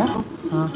ਹੈ ਹਾਂ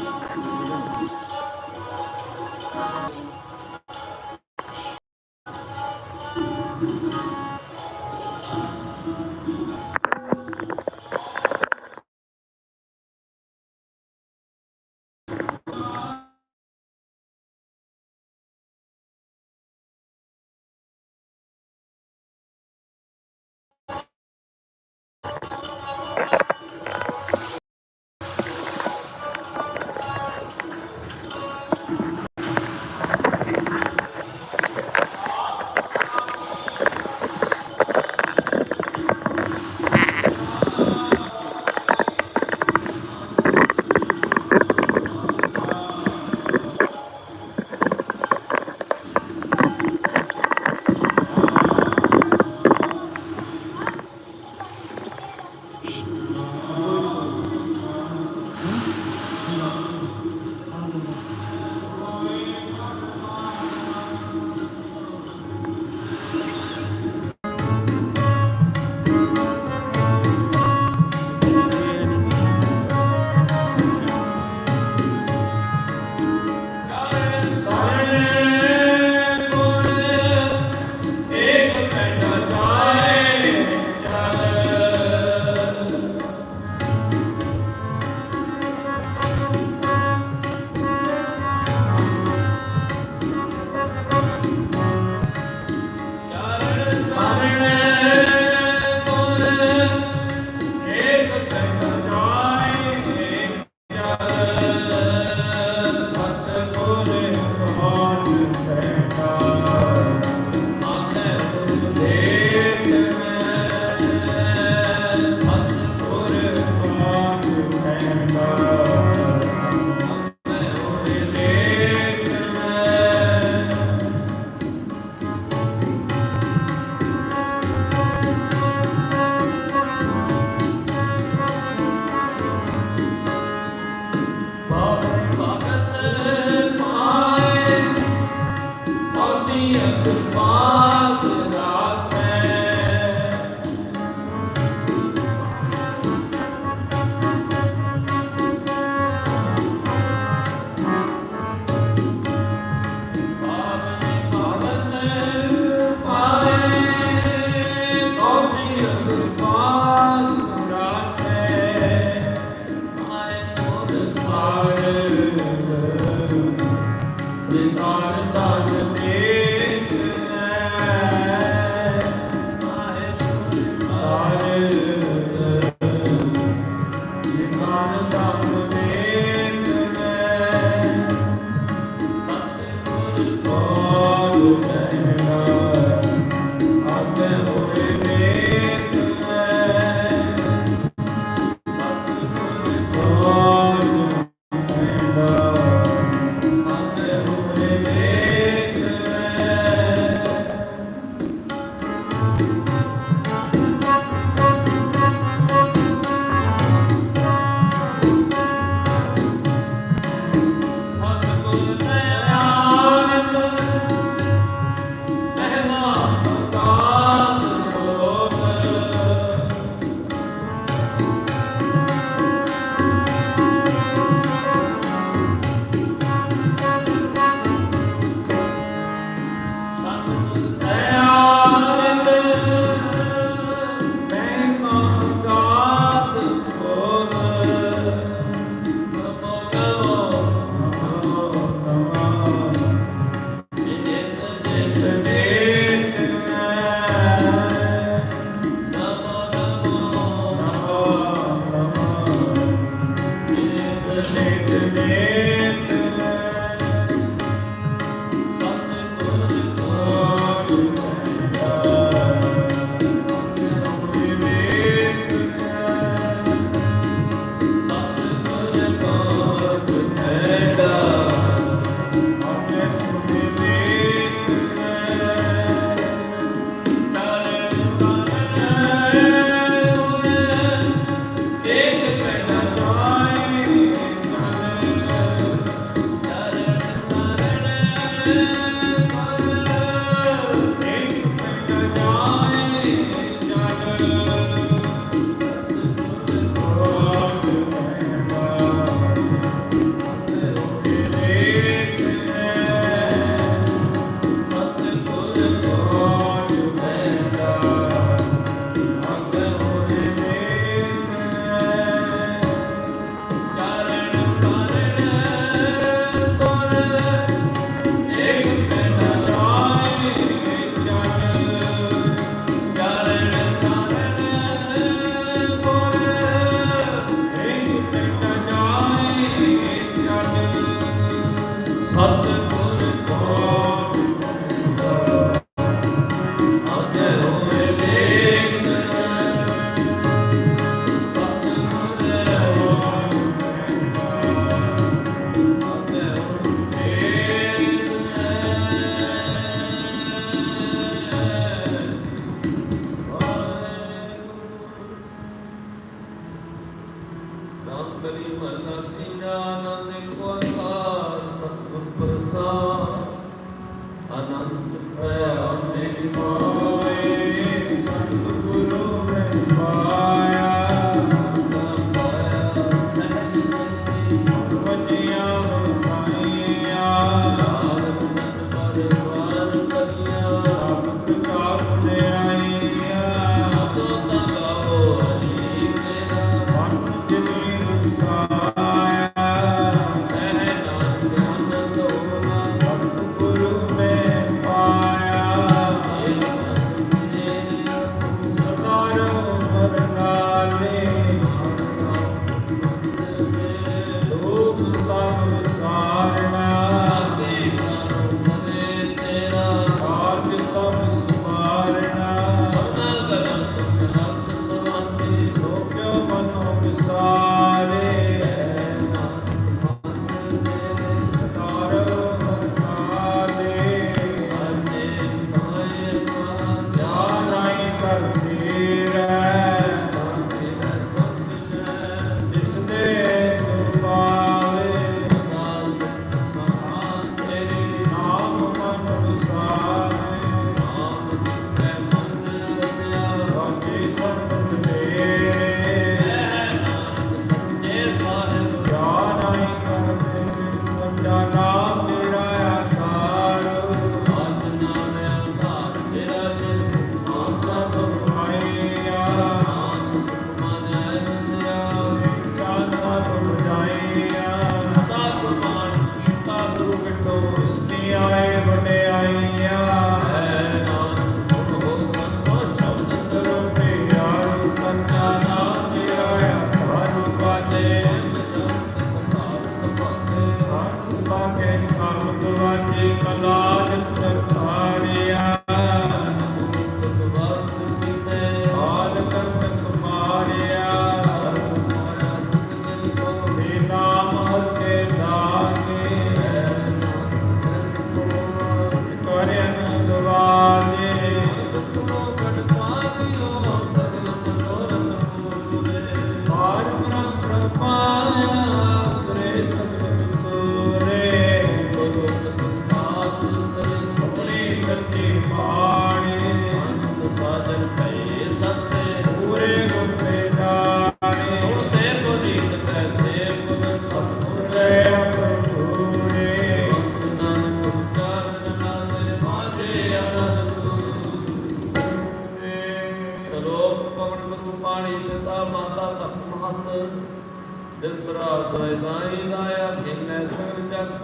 ਸੰਚਨ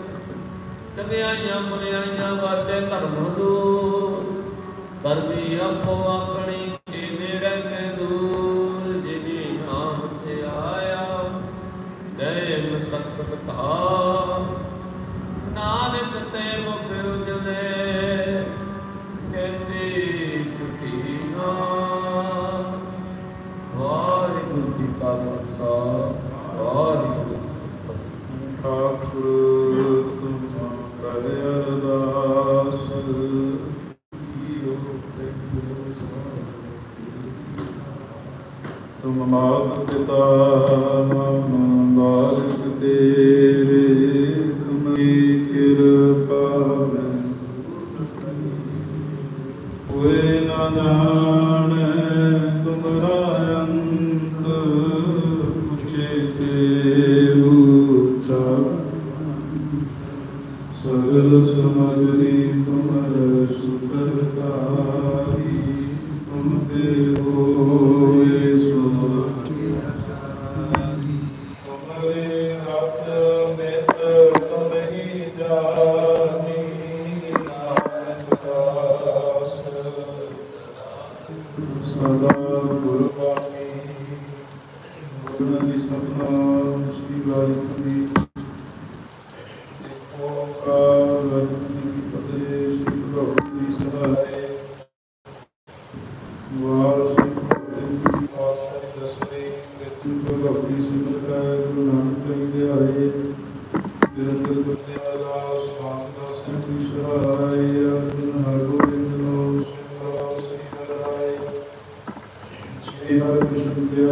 ਕਲਿਆਈਆਂ ਮੁਰਿਆਈਆਂ ਵਾਤੇ ਧਰਮ ਕਰਦੀ ਆਪੋ ਆਪਣੀ ਪਿਤਾ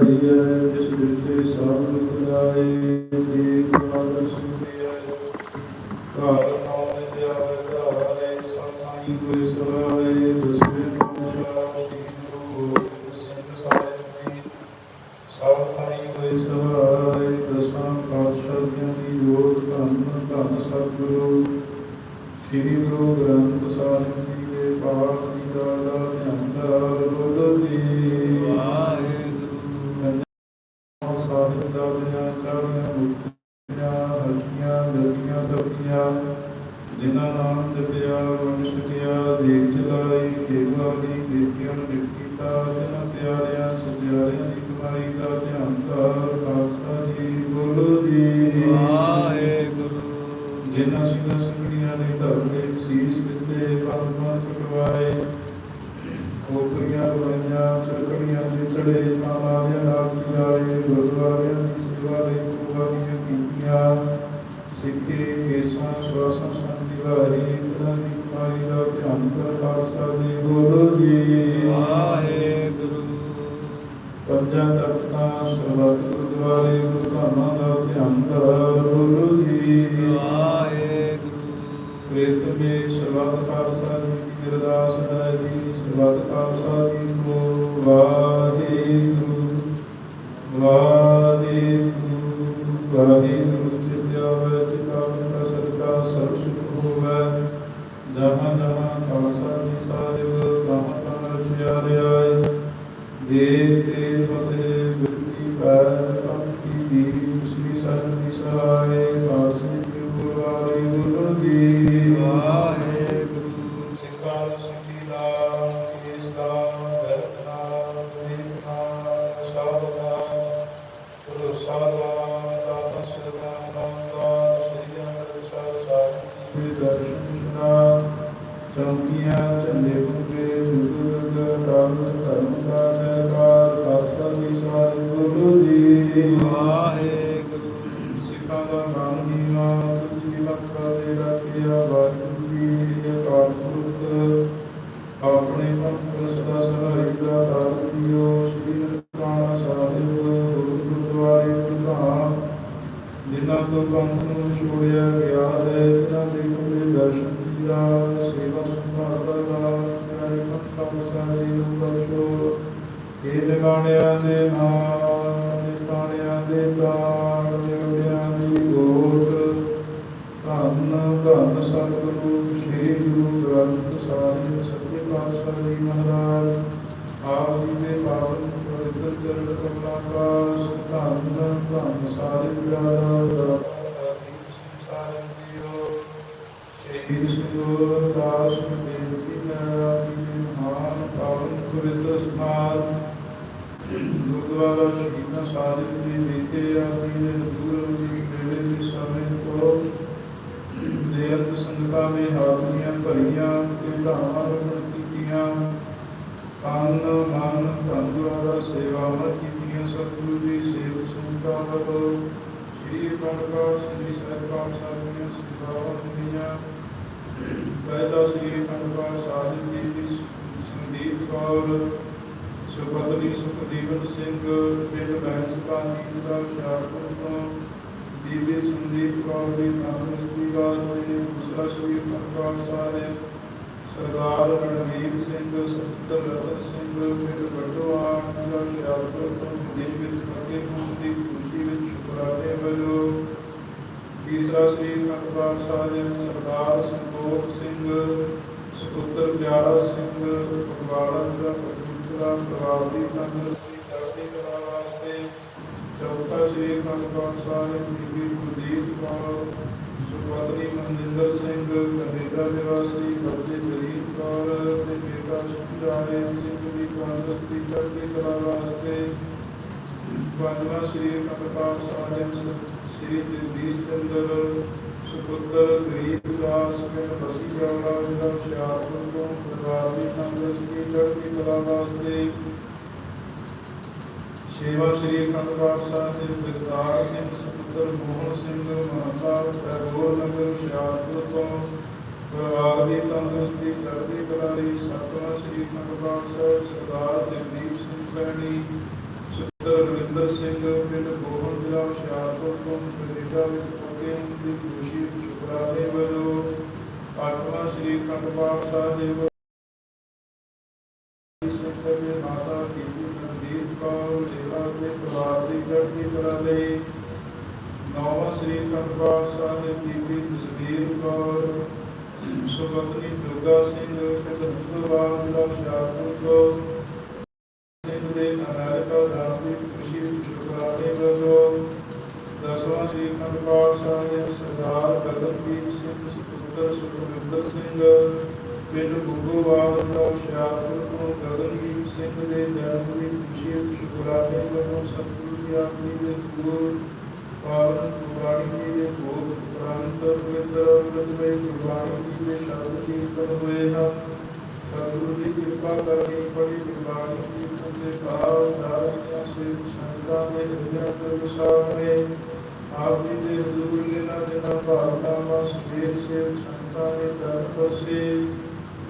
ਦਿਹਾੜੀ ਹੈ ਜਿਸ ਵਿੱਚ ਸਭ ਨੂੰ ਜਿਨ੍ਹਾਂ ਸਿੰਘਾਂ ਸਿੰਘਣੀਆਂ ਨੇ ਧਰਮ ਦੇਵ ਕੋਲੇ ਸੇਵਾ ਸੰਭਾਲ ਦਾ ਦਾਨ ਸਾਰੇ ਨੂੰ ਇਹ ਨਿਗਾਣਿਆਂ ਦੇ ਨਾਮ ਨਿਗਾਣਿਆਂ ਦੇ ਦਾਨ ਨਿਗੜਿਆਂ ਦੀ ਗੋਟ ਧੰਨ ਧੰਨ ਸਤਿਗੁਰੂ ਸ੍ਰੀ ਗੁਰੂ ਗ੍ਰੰਥ ਸਾਹਿਬ ਸੱਚੇ ਪਾਤਸ਼ਾਹ ਜੀ ਮਹਾਰਾਜ ਆਪ ਜੀ ਦੇ ਪਾਵਨ ਪਵਿੱਤਰ ਚਰਨ ਕਮਲਾਂ ਦਾ ਧੰਨ ਧੰਨ ਸਾਰੇ ਪਿਆਰਾ ਸ਼ਹੀਦ ਸਿੰਘ ਦਾਸ ਮਹਾਨ ਪਾਵਨ ਪਵਿੱਤਰ ਸਥਾਨ ਗੁਰਦੁਆਰਾ ਸ਼ਹੀਦਾਂ ਸਾਹਿਬ ਜੀ ਵਿਖੇ ਆਪਣੀ ਦੇ ਦੂਰ ਦੀ ਵੇਲੇ ਦੇ ਸਮੇਂ ਤੋਂ ਬੇਅੰਤ ਸੰਗਤਾਂ ਨੇ ਹਾਜ਼ਰੀਆਂ ਭਰੀਆਂ ਤੇ ਧਾਮਾਂ ਰੋਪਣ ਕੀਤੀਆਂ ਤਨ ਮਨ ਧਨ ਦੁਆਰਾ ਸੇਵਾਵਾਂ ਕੀਤੀਆਂ ਸਤਿਗੁਰੂ ਦੀ ਸੇਵਕ ਸੰਗਤਾਂ ਵੱਲੋਂ ਸ੍ਰੀ ਕਣਕਾ ਸ੍ਰੀ ਸਹਿਬਾਨ ਸਾਹਿਬ ਦੀਆਂ ਸੇਵਾਵਾਂ ਹੁੰਦੀਆਂ ਪਹਿਲਾ ਸ੍ਰੀ ਕਣਕਾ ਸਾਹਿਬ ਜੀ ਦੀ ਸੰਦੀਪ ਕੌਰ ਸੁਪਤਨੀ ਸੁਖਦੀਵਨ ਸਿੰਘ, ਪਿੰਡ ਬੈਂਸਕਾਨੀ ਦਾ ਹੁਸ਼ਿਆਰਪੁਰ ਤੋਂ ਦੀਵੇ ਸੰਦੀਪ ਕੌਰ ਦੀ ਨਾਮਸਤੀ ਵਾਸਤੇ ਦੂਸਰਾ ਸ੍ਰੀ ਕਣਕਾ ਸਾਹਿਬ, ਸਰਦਾਰ ਰਣਵੀਰ ਸਿੰਘ, ਸਤਿੰਦਰ ਰਤਨ ਸਿੰਘ, ਪਿੰਡ ਬਟੋਆ ਜ਼ਿਲ੍ਹਾ ਹੁਸ਼ਿਆਰਪੁਰ ਤੋਂ ਵਿਦੇਸ਼ ਵਿੱਚ ਫਤਿਹ ਹੋਣ ਦੀ ਖੁਸ਼ੀ ਵਿੱਚ ਸ਼ੁਕਰਾਨੇ ਵੱਲੋਂ ਤੀਸਰਾ ਸ੍ਰੀ ਅਖਬਾਰ ਸਾਹਿਬ ਸਰਦਾਰ ਸੰਤੋਖ ਸਿੰਘ, ਸੁਪੁੱਤਰ ਪਿਆਰਾ ਸਿੰਘ ਫਗਵਾੜਾ ਜ਼ਿਲ੍ਹਾ ਕਪੂਰਥਲਾ ਪਰਿਵਾਰ ਦੀ ਤੰਦਰੁਸਤੀ ਚੜ੍ਹਦੀ ਕਲਾ ਵਾਸਤੇ ਚੌਥਾ ਸ੍ਰੀ ਅਖਬਾਰ ਸਾਹਿਬ ਬੀਬੀ ਗੁਰਦੀਪ ਕੌਰ, ਸੁਪਤਨੀ ਮਨਜਿੰਦਰ ਸਿੰਘ, ਕਨੇਡਾ ਨਿਵਾਸੀ, ਬੱਚੇ ਜਰੀਤ ਕੌਰ ਤੇ ਬੇਟਾ ਸੁਖਰਾਏ ਸਿੰਘ ਦੀ ਤੰਦਰੁਸਤੀ ਚੜ੍ਹਦੀ ਕਲਾ ਵਾਸਤੇ ਪੰਜਵਾਂ ਸ੍ਰੀ ਅਖਬਾਰ ਸਾਹਿਬ ਸ੍ਰੀ ਜਗਦੀਸ਼ ਚੰਦਰ ਸੁਪੁੱਤਰ, ਗਰੀਬ ਦਾਸ, ਪਿੰਡ ਬਸੀ ਜਾਵੜਾ ਜ਼ਿਲ੍ਹਾ ਹੁਸ਼ਿਆਰਪੁਰ ਤੋਂ ਪਰਿਵਾਰ ਦੀ ਤੰਦਰੁਸਤੀ ਚੜ੍ਹਦੀ ਕਲਾ ਵਾਸਤੇ ਛੇਵਾਂ ਸ੍ਰੀ ਅਖੰਡ ਪਾਠ ਸਾਹਿਬ ਦੇ ਜਗਤਾਰ ਸਿੰਘ, ਸੁਪੁੱਤਰ ਮੋਹਨ ਸਿੰਘ ਮਹੰਤਾ ਟੈਗੋਰ ਨਗਰ ਹੁਸ਼ਿਆਰਪੁਰ ਤੋਂ ਪਰਿਵਾਰ ਦੀ ਤੰਦਰੁਸਤੀ, ਚੜ੍ਹਦੀ ਕਲਾ ਲਈ ਸਤਵਾਂ ਸ੍ਰੀ ਅਖੰਡ ਪਾਠ ਸਾਹਿਬ, ਸਰਦਾਰ ਜਗਦੀਪ ਸਿੰਘ ਸੈਣੀ, ਸੁਪੁੱਤਰ ਸਿੰਘ, ਪਿੰਡ ਗੋਹਨ ਜ਼ਿਲ੍ਹਾ ਹੁਸ਼ਿਆਰਪੁਰ ਤੋਂ ਕੈਨੇਡਾ ਵਿੱਚ ਪਹੁੰਚੇ ਦੀ ਖੁਸ਼ੀ ਸ਼ੁਕਰਾਨੇ ਵਜੋਂ ਆਤਮਾ ਸ੍ਰੀ ਅਖੰਡ ਸਾਹਿਬ ਦੇ ਸੰਗਤ ਦੇ ਮਾਤਾ ਬੀਬੀ ਮਨਦੀਪ ਕੌਰ ਲੇਲਾ ਦੇ ਪਰਿਵਾਰ ਦੀ ਚੜ੍ਹਦੀ ਕਲਾ ਲਈ ਨੌਵਾਂ ਸ੍ਰੀ ਅਖੰਡ ਸਾਹਿਬ ਦੇ ਬੀਬੀ ਜਸਵੀਰ ਕੌਰ ਸੁਭਗਨੀ ਦੁਰਗਾ ਸਿੰਘ ਪਿੰਡ ਹਿੰਦੂਵਾਲ ਹੁਸ਼ਿਆਰਪੁਰ ਤੋਂ ਦਸਵਾਂ ਸਾਹਿਬ, ਸਰਦਾਰ ਗਗਨਦੀਪ ਸਿੰਘ ਸੁਪੁੱਤਰ ਸੁਖਵਿੰਦਰ ਸਿੰਘ, ਪਿੰਡ ਗੁੱਗੋਵਾਲ ਦਾ ਹੁਸ਼ਿਆਰਪੁਰ ਤੋਂ ਗਗਨਦੀਪ ਸਿੰਘ ਦੇ ਜਨਮ ਦੀ ਖੁਸ਼ੀ ਸ਼ੁਕਰਾਨੇ ਵਜੋਂ ਸਤਿਗੁਰੂ ਦੀ ਆਪਣੀ ਦੇ ਗੁਰੂ ਪਾਵਨ ਗੁਰਬਾਣੀ ਜੀ ਦੇ ਭੋਗ ਪ੍ਰਾਂਤ ਪਵਿੱਤਰ ਅੰਮ੍ਰਿਤ ਗੁਰਬਾਣੀ ਜੀ ਦੇ ਸ਼ਬਦ ਕੀਰਤਨ ਹੋਏ ਹਨ। ਸਤਿਗੁਰੂ ਜੀ ਕਿਰਪਾ ਕਰਕੇ ਪੜੀ ਗੁਰਬਾਣੀ ਕੀਰਤਨ ਦੇ ਭਾਵ ਧਾਰਨੀਆਂ ਸੇ ਸੰਤਾਂ ਦੇ ਹਿਰਦਿਆਂ ਤੇ ਵਿਸਾਰ ਆਪ ਜੀ ਦੇ ਹਜ਼ੂਰ ਜਿਨ੍ਹਾਂ ਜਿਨ੍ਹਾਂ ਭਾਵਨਾਵਾਂ ਸਵੇਰ ਸੇ, ਸੰਤਾਂ ਦੇ ਦਰ ਪਸੇ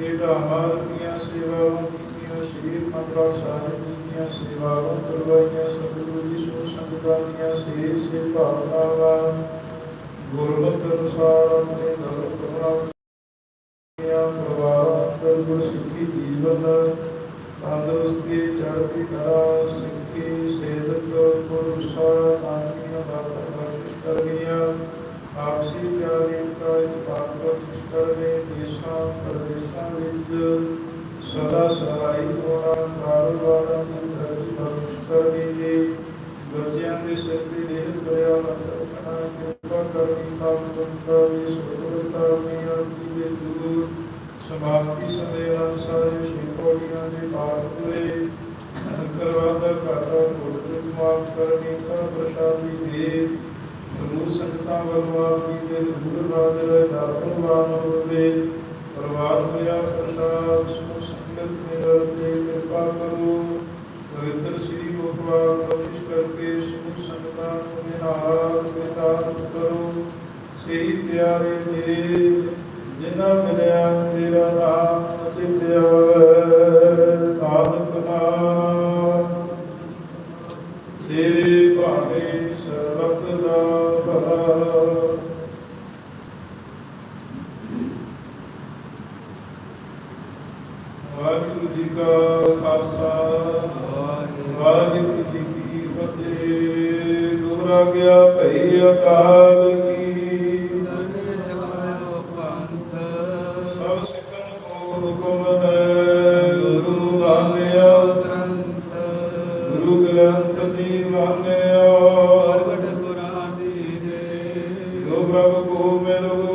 ਇਹਦਾ ਮਾਰ ਸੇਵਾਵਾਂ ਕੀਤੀਆਂ ਸ਼੍ਰੀ ਅਖੰਡ ਸਾਹਿਬ ਜੀ ਦੀਆਂ ਸੇਵਾਵਾਂ ਕਰਵਾਈਆਂ, ਸਤਿਗੁਰੂ ਜੀ ਸੋ ਸੰਗਤਾਂ ਦੀਆਂ ਸੇ ਸੇ ਭਾਵਨਾਵਾਂ ਗੁਰਮਤਿ ਅਨੁਸਾਰ ਆਪਣੇ ਧਰਮ ਕਰਨਾ ਪਰਿਵਾਰਾਂ ਅੰਦਰ ਗੁਰਸਿੱਖੀ ਜੀਵਨ, ਤੰਦਰੁਸਤੀ ਚੜ੍ਹਦੀ ਕਲਾ ਸਦਾ ਸਹਾਈ ਹੋਣਾ ਕਾਰੋਬਾਰਾਂ ਦੀ ਤਰੱਕੀ ਬਖਸ਼ਿਸ਼ ਕਰਨੀ ਜੀ। ਬੱਚਿਆਂ ਦੇ ਸਿਰ ਤੇ ਦੇਹ ਦਇਆ ਹੱਥ ਰੱਖਣਾ ਕਿਰਪਾ ਕਰਨੀ ਤਾਕਤਵੰਤਾ ਦੀ ਸੁਰਤਾ ਆਪਣੀ ਆਰਤੀ ਦੇ ਗੁਰੂ। ਸਮਾਪਤੀ ਸਮੇਂ ਅਨਸਾਰ ਸ਼੍ਰੀ ਪੌੜੀਆਂ ਦੇ ਪਾਠ ਹੋਏ ਕਰਵਾਦਾ ਘਾਟਾ ਗੁਰੂ ਮਾਫ ਕਰਨੀ ਤਾਂ ਪ੍ਰਸ਼ਾਦੀ ਦੇ ਸਮੂਹ ਸੰਗਤਾਂ ਵੱਲੋਂ ਆਪ ਦੇ ਗੁਰੂ ਹਾਜ਼ਰ ਦਾਤਨ ਵਾਨ ਹੋਵੇ। ਪਰਵਾਰ ਹੋਇਆ, ਪ੍ਰਸ਼ਾਦ ਸਮੂਹ ਸੰਗਤ ਮੇਰਾ ਤੇ ਕਿਰਪਾ ਕਰੋ। ਪਵਿੱਤਰ ਸ੍ਰੀ ਮੁਖਵਾਰ ਬਖਸ਼ਿਸ਼ ਕਰਕੇ ਸਮੂਹ ਸੰਗਤਾਂ ਨੂੰ ਨਿਹਾਲ ਬੇਤਾਰ ਕਰੋ। ਸਹੀ ਪਿਆਰੇ ਤੇਰੇ, ਜਿਨ੍ਹਾਂ ਮਿਲਿਆ ਤੇਰਾ ਨਾਮ ਚਿਤ ਜੋ ਪ੍ਰਭ ਕੋ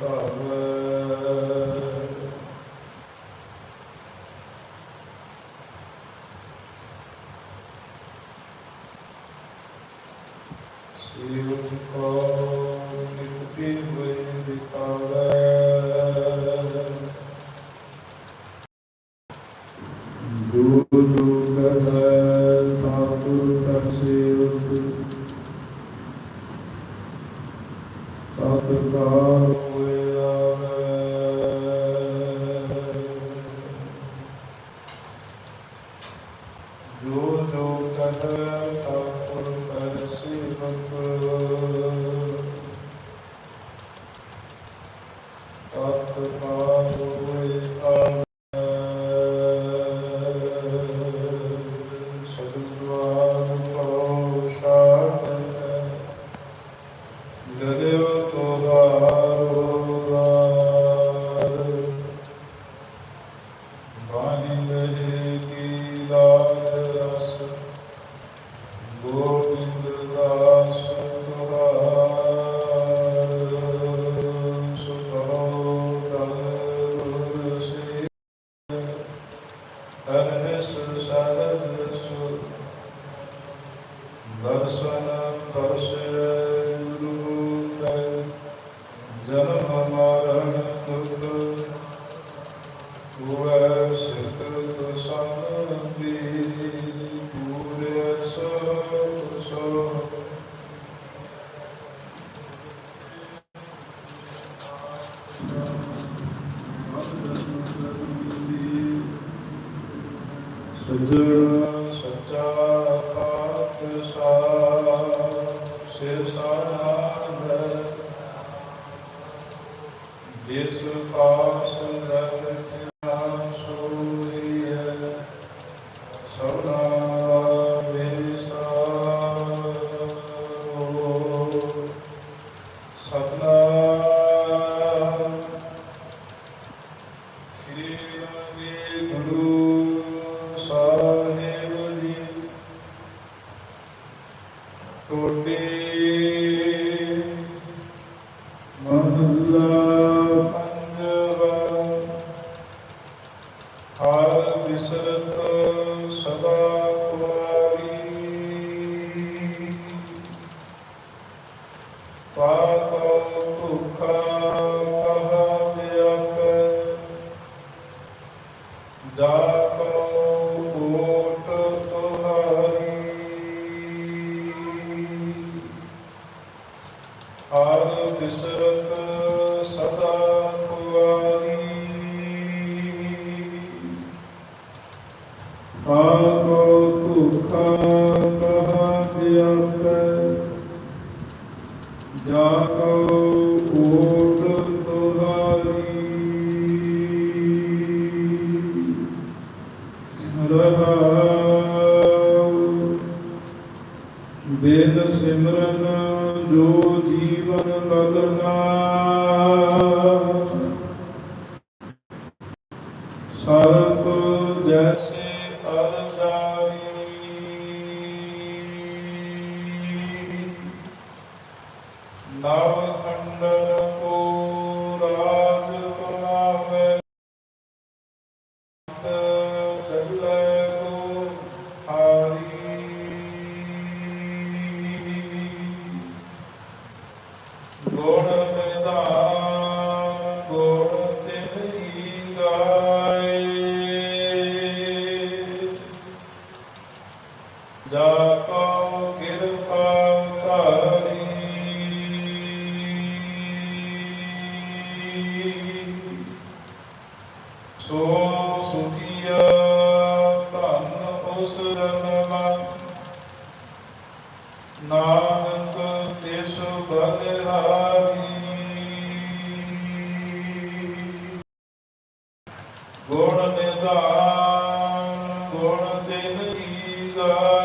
ਤਾਹਾਂ ਸਜਣ ਸੱਚਾ ਪਾਤਸ਼ਾਹ ਸਿਰ ਪਾਸ ਰਹਿ ਗੁਣ ਨਿਧਾਨ ਗੁਣ ਤਿਨ ਕੀ ਗਾ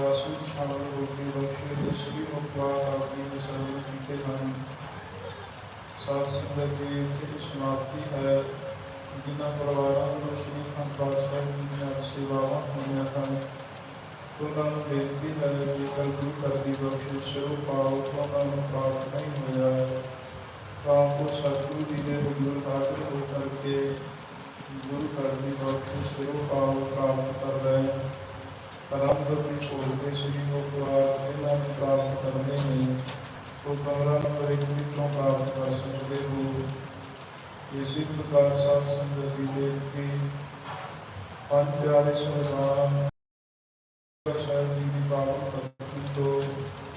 ਵਾਸੂ ਸ਼ਾਮਲ ਹੋ ਬਖਸ਼ੇ ਦੇ ਸ੍ਰੀ ਮੁਖਵਾਰ ਆਪ ਜੀ ਨੇ ਸਰਵਣ ਕੀਤੇ ਹਨ ਸਾਧ ਸੰਗਤ ਦੀ ਇੱਥੇ ਸਮਾਪਤੀ ਹੈ। ਜਿਨ੍ਹਾਂ ਪਰਿਵਾਰਾਂ ਨੂੰ ਸ਼੍ਰੀ ਅਖੰਡ ਸਾਹਿਬ ਜੀ ਦੀਆਂ ਸੇਵਾਵਾਂ ਹੋਈਆਂ ਹਨ ਉਹਨਾਂ ਨੂੰ ਬੇਨਤੀ ਹੈ ਜੇਕਰ ਗੁਰੂ ਘਰ ਦੀ ਬਖਸ਼ਿਸ਼ ਸ਼ੁਰੂ ਪਾਓ ਤਾਂ ਉਹਨਾਂ ਨੂੰ ਪ੍ਰਾਪਤ ਨਹੀਂ ਹੋਇਆ ਤਾਂ ਉਹ ਸਤਿਗੁਰੂ ਜੀ ਦੇ ਹੁਕਮ ਹਾਜ਼ਰ ਹੋ ਕਰਕੇ ਗੁਰੂ ਘਰ ਦੀ ਬਖਸ਼ਿਸ਼ ਸ਼ੁਰੂ ਪਾਓ ਪ੍ਰਾਪਤ ਕਰ ਰਹੇ ਕਰਮ ਗਤੀ ਕੋਲ ਦੇ ਸ੍ਰੀ ਮੁਖਵਾਰ ਇਹਨਾਂ ਨੂੰ ਪ੍ਰਾਪਤ ਕਰਨੇ ਨੇ ਉਹ ਕਮਰਾ ਨੰਬਰ ਇੱਕ ਵਿੱਚੋਂ ਪ੍ਰਾਪਤ ਕਰ ਸਕਦੇ ਹੋ ਇਸੇ ਪ੍ਰਕਾਰ ਸਾਧ ਸੰਗਤ ਦੀ ਬੇਨਤੀ ਪੰਜ ਪਿਆਰੇ ਸਹਿਬਾਨ ਸਾਹਿਬ ਜੀ ਦੀ ਪਾਵਨ ਧਰਤੀ ਤੋਂ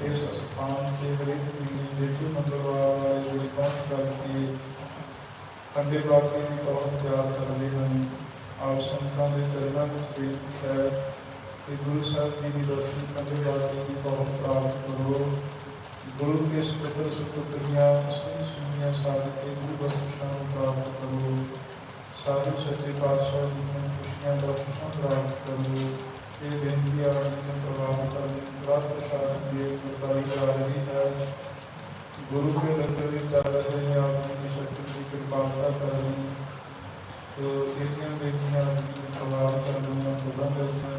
ਇਸ ਸਥਾਨ ਤੇ ਹਰੇਕ ਮਹੀਨੇ ਦੇ ਜੋ ਮੰਗਲਵਾਰ ਵਾਲੇ ਦਿਨ ਪਹੁੰਚ ਕਰਕੇ ਖੰਡੇ ਬਾਕੀ ਦੀ ਪਵਨ ਤਿਆਰ ਕਰਦੇ ਹਨ ਗੁਰੂ ਸਾਹਿਬ ਜੀ ਦੀ ਦਰਸ਼ਨ ਖੰਡੇ ਬਾਕੀ ਦੀ ਪਵਨ ਪ੍ਰਾਪਤ ਕਰੋ। ਗੁਰੂ ਕੇ ਸੁਪਤਰ ਸੁਪਤਰੀਆਂ, ਸ੍ਰੀ ਸੁਨੀਆਂ ਸਾਧ ਕੇ ਗੁਰੂ ਬਖਸ਼ਿਸ਼ਾਂ ਨੂੰ ਪ੍ਰਾਪਤ ਕਰੋ। ਸਾਰੇ ਸੱਚੇ ਪਾਤਸ਼ਾਹ ਜੀ ਨੂੰ ਖੁਸ਼ੀਆਂ ਬਖਸ਼ਿਸ਼ਾਂ ਪ੍ਰਾਪਤ ਕਰੋ। ਇਹ ਬੇਨਤੀ ਆਪ ਜੀ ਨੂੰ ਪ੍ਰਵਾਨ ਕਰਨ ਰਾਤ ਪ੍ਰਸ਼ਾਦ ਦੀ ਕਰਤਾਈ ਜਾ ਰਹੀ ਹੈ। ਗੁਰੂ ਕੇ ਲੰਗਰ ਵਿੱਚ ਚੱਲ ਰਹੇ ਆਪ ਜੀ ਦੀ ਸ਼ਕਤੀ ਦੀ ਕਿਰਪਾਲਤਾ ਕਰਨੀ। ਤੋ ਇਹਦੀਆਂ ਬੇਨਤੀਆਂ ਆਪ ਜੀ ਨੂੰ, ਪ੍ਰਵਾਨ ਕਰਨ